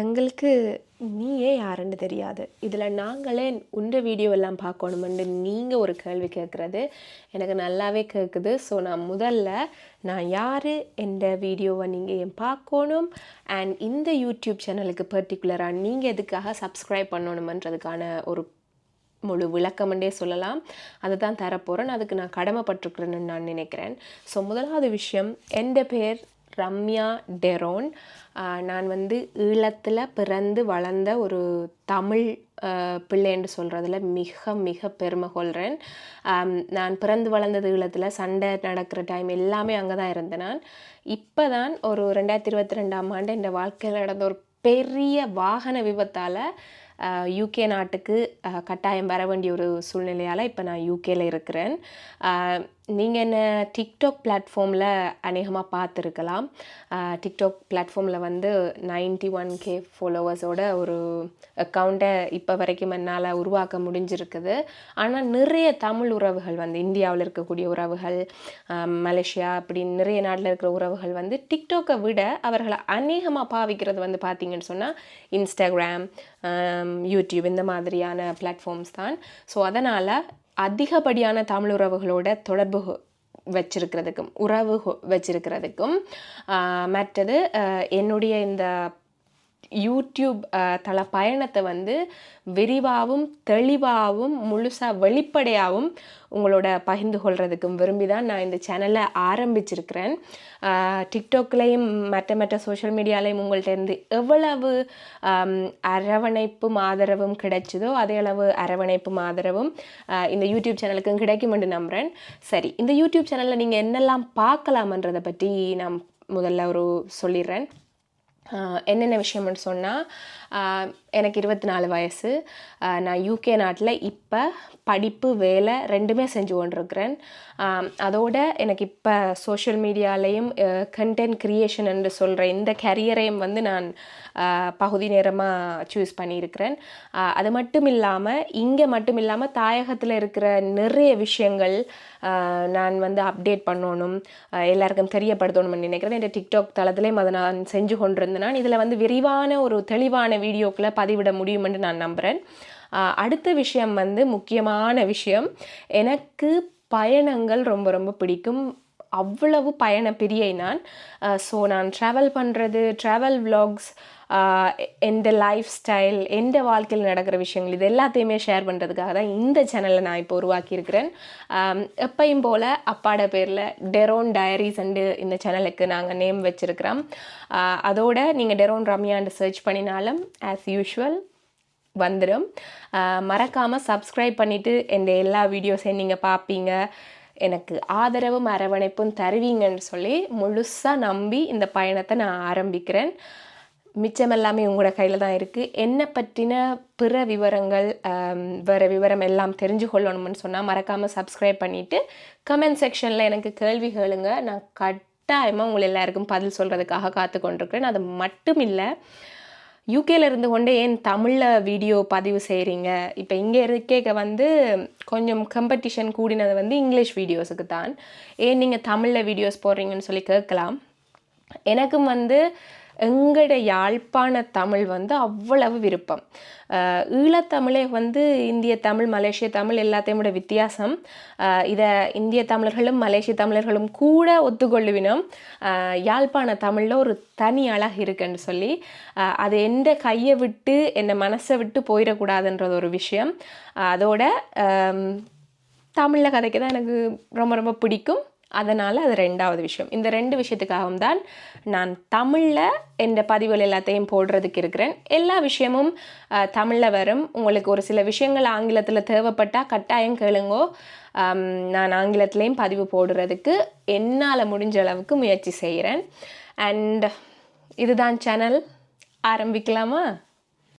எங்களுக்கு நீயே யாருன்னு தெரியாது. இதில் நாங்களே உண்ட வீடியோ எல்லாம் பார்க்கணுமெண்டு நீங்கள் ஒரு கேள்வி கேட்குறது எனக்கு நல்லாவே கேட்குது ஸோ நான் முதல்ல நான் யார் எந்த வீடியோவை நீங்கள் ஏன் பார்க்கணும்? அண்ட் இந்த யூடியூப் சேனலுக்கு பர்டிகுலராக நீங்கள் எதுக்காக சப்ஸ்கிரைப் பண்ணணுமன்றதுக்கான ஒரு முழு விளக்கமெண்டே சொல்லலாம். அதை தான் தரப்போகிறேன் அதுக்கு நான் கடமைப்பட்டிருக்கிறேன்னு நான் நினைக்கிறேன். ஸோ முதலாவது விஷயம் எந்த பேர் ரம்யா டெரோன். நான் வந்து ஈழத்தில் பிறந்து வளர்ந்த ஒரு தமிழ் பிள்ளைன்னு சொல்கிறதுல மிக மிக பெருமை கொள்கிறேன் நான் பிறந்து வளர்ந்தது ஈழத்தில் சண்டை நடக்கிற டைம் எல்லாமே அங்கே தான் இருந்தேன் நான். இப்போ தான் ஒரு ரெண்டாயிரத்தி இருபத்தி ரெண்டாம் ஆண்டு என் வாழ்க்கையில் நடந்த ஒரு பெரிய வாகன விபத்தால் யூகே நாட்டுக்கு கட்டாயம் வர வேண்டிய ஒரு சூழ்நிலையால் இப்போ நான் யூகேல இருக்கிறேன். நீங்கள் என்ன டிக்டாக் பிளாட்ஃபார்மில் அநேகமாக பார்த்துருக்கலாம். டிக்டாக் பிளாட்ஃபார்மில் வந்து நைன்டி ஒன் கே ஃபாலோவர்ஸோட ஒரு அக்கௌண்ட்டை இப்போ வரைக்கும் என்னால் உருவாக்க முடிஞ்சிருக்குது. ஆனால் நிறைய தமிழ் உறவுகள் வந்து இந்தியாவில் இருக்கக்கூடிய உறவுகள் மலேசியா அப்படின்னு நிறைய நாட்டில் இருக்கிற உறவுகள் வந்து டிக்டாக்கை விட அவர்களை அநேகமாக பாவிக்கிறது வந்து பார்த்தீங்கன்னு சொன்னால் இன்ஸ்டாகிராம் Um, யூடியூப் இந்த மாதிரியான பிளாட்ஃபார்ம்ஸ் தான். ஸோ அதனால் அதிகப்படியான தமிழ் உறவுகளோட தொடர்பு வச்சிருக்கிறதுக்கும் உறவு வச்சிருக்கிறதுக்கும் மற்றது என்னுடைய இந்த யூடியூப் தள பயணத்தை வந்து விரிவாகவும் தெளிவாகவும் முழுசாக வெளிப்படையாகவும் உங்களோட பகிர்ந்து கொள்கிறதுக்கும் விரும்பி தான் நான் இந்த சேனலை ஆரம்பிச்சிருக்கிறேன். டிக்டாக்லேயும் மற்ற மற்ற சோஷியல் மீடியாலையும் உங்கள்கிட்டருந்து எவ்வளவு அரவணைப்பும் ஆதரவும் கிடைச்சதோ அதே அளவு அரவணைப்பும் ஆதரவும் இந்த யூடியூப் சேனலுக்கும் கிடைக்கும் என்று நம்புகிறேன் சரி இந்த யூடியூப் சேனலில் நீங்கள் என்னெல்லாம் பார்க்கலாமன்றதை பற்றி நான் முதல்ல ஒரு சொல்லிடுறேன். என்னென்ன விஷயம்னு சொன்னால் எனக்கு இருபத்தி நாலு வயசு நான் யூகே நாட்டில் இப்போ படிப்பு வேலை ரெண்டுமே செஞ்சு கொண்டிருக்கிறேன். அதோட எனக்கு இப்போ சோஷியல் மீடியாலேயும் கண்டென்ட் க்ரியேஷன் என்று சொல்கிற இந்த கரியரையும் வந்து நான் பகுதி நேரமாக சூஸ் பண்ணியிருக்கிறேன். அது மட்டும் இல்லாமல் இங்கே மட்டும் இல்லாமல் தாயகத்தில் இருக்கிற நிறைய விஷயங்கள் நான் வந்து அப்டேட் பண்ணணும் எல்லாருக்கும் தெரியப்படுத்தணும்னு நினைக்கிறேன். என் டிக்டாக் தளத்திலையும் அதை நான் செஞ்சு கொண்டிருந்தேன். நான் இதில் வந்து விரிவான ஒரு தெளிவான வீடியோக்களை பதிவிட முடியும் என்று நான் நம்புகிறேன் அடுத்த விஷயம் வந்து முக்கியமான விஷயம் எனக்கு பயணங்கள் ரொம்ப ரொம்ப பிடிக்கும். அவ்வளவு பயண பிரியை நான் ஸோ நான் ட்ராவல் பண்ணுறது ட்ராவல் vlogs எந்த லைஃப் ஸ்டைல் எந்த வாழ்க்கையில் நடக்கிற விஷயங்கள் இது எல்லாத்தையுமே ஷேர் பண்ணுறதுக்காக தான் இந்த சேனலை நான் இப்போ உருவாக்கியிருக்கிறேன். எப்பையும் போல் அப்பாட பேரில் டெரோன் டயரிஸ் அண்டு இந்த சேனலுக்கு நாங்கள் நேம் வச்சுருக்கிறோம். அதோட நீங்கள் டெரோன் ரம்யான்னு சர்ச் பண்ணினாலும் ஆஸ் யூஷுவல் வந்துடும் மறக்காமல் சப்ஸ்கிரைப் பண்ணிவிட்டு எந்த எல்லா வீடியோஸையும் நீங்கள் பார்ப்பீங்க எனக்கு ஆதரவும் அரவணைப்பும் தருவீங்கன்னு சொல்லி முழுசாக நம்பி இந்த பயணத்தை நான் ஆரம்பிக்கிறேன். மிச்சம் எல்லாமே உங்களோட கையில் தான் இருக்குது என்னை பற்றின பிற விவரங்கள் வேறு விவரம் எல்லாம் தெரிஞ்சு கொள்ளணும்னு சொன்னால் மறக்காமல் சப்ஸ்கிரைப் பண்ணிவிட்டு கமெண்ட் செக்ஷனில் எனக்கு கேள்வி கேளுங்க. நான் கட்டாயமாக உங்களை எல்லாருக்கும் பதில் சொல்கிறதுக்காக காத்து கொண்டிருக்கிறேன் அது மட்டும் இல்லை யூகேல இருந்து கொண்டு ஏன் தமிழில் வீடியோ பதிவு செய்கிறீங்க இப்போ இங்கே இருக்கேக்க வந்து கொஞ்சம் காம்படிஷன் கூடினது வந்து இங்கிலீஷ் வீடியோஸுக்கு தான். ஏன் நீங்கள் தமிழில் வீடியோஸ் போடுறீங்கன்னு சொல்லி கேட்கலாம். எனக்கும் வந்து எங்களோட யாழ்ப்பாண தமிழ் வந்து அவ்வளவு விருப்பம். ஈழத்தமிழே வந்து இந்திய தமிழ் மலேசிய தமிழ் எல்லாத்தையும் விட வித்தியாசம். இதை இந்திய தமிழர்களும் மலேசிய தமிழர்களும் கூட ஒத்துக்கொள்ளுவினோம் யாழ்ப்பாண தமிழில் ஒரு தனி அழகு இருக்குன்னு சொல்லி அது எந்த கையை விட்டு என்னை மனசை விட்டு போயிடக்கூடாதுன்றது ஒரு விஷயம். அதோட தமிழில் கதைக்கு தான் எனக்கு ரொம்ப ரொம்ப பிடிக்கும். அதனால் அது ரெண்டாவது விஷயம். இந்த ரெண்டு விஷயத்துக்காகவும் தான் நான் தமிழில் எந்த பதிவுகள் எல்லாத்தையும் போடுறதுக்கு இருக்கிறேன். எல்லா விஷயமும் தமிழில் வரும். உங்களுக்கு ஒரு சில விஷயங்கள் ஆங்கிலத்தில் தேவைப்பட்டால் கட்டாயம் கேளுங்கோ. நான் ஆங்கிலத்துலேயும் பதிவு போடுறதுக்கு என்னால் முடிஞ்ச அளவுக்கு முயற்சி செய்கிறேன் அண்ட் இதுதான் சேனல். ஆரம்பிக்கலாமா?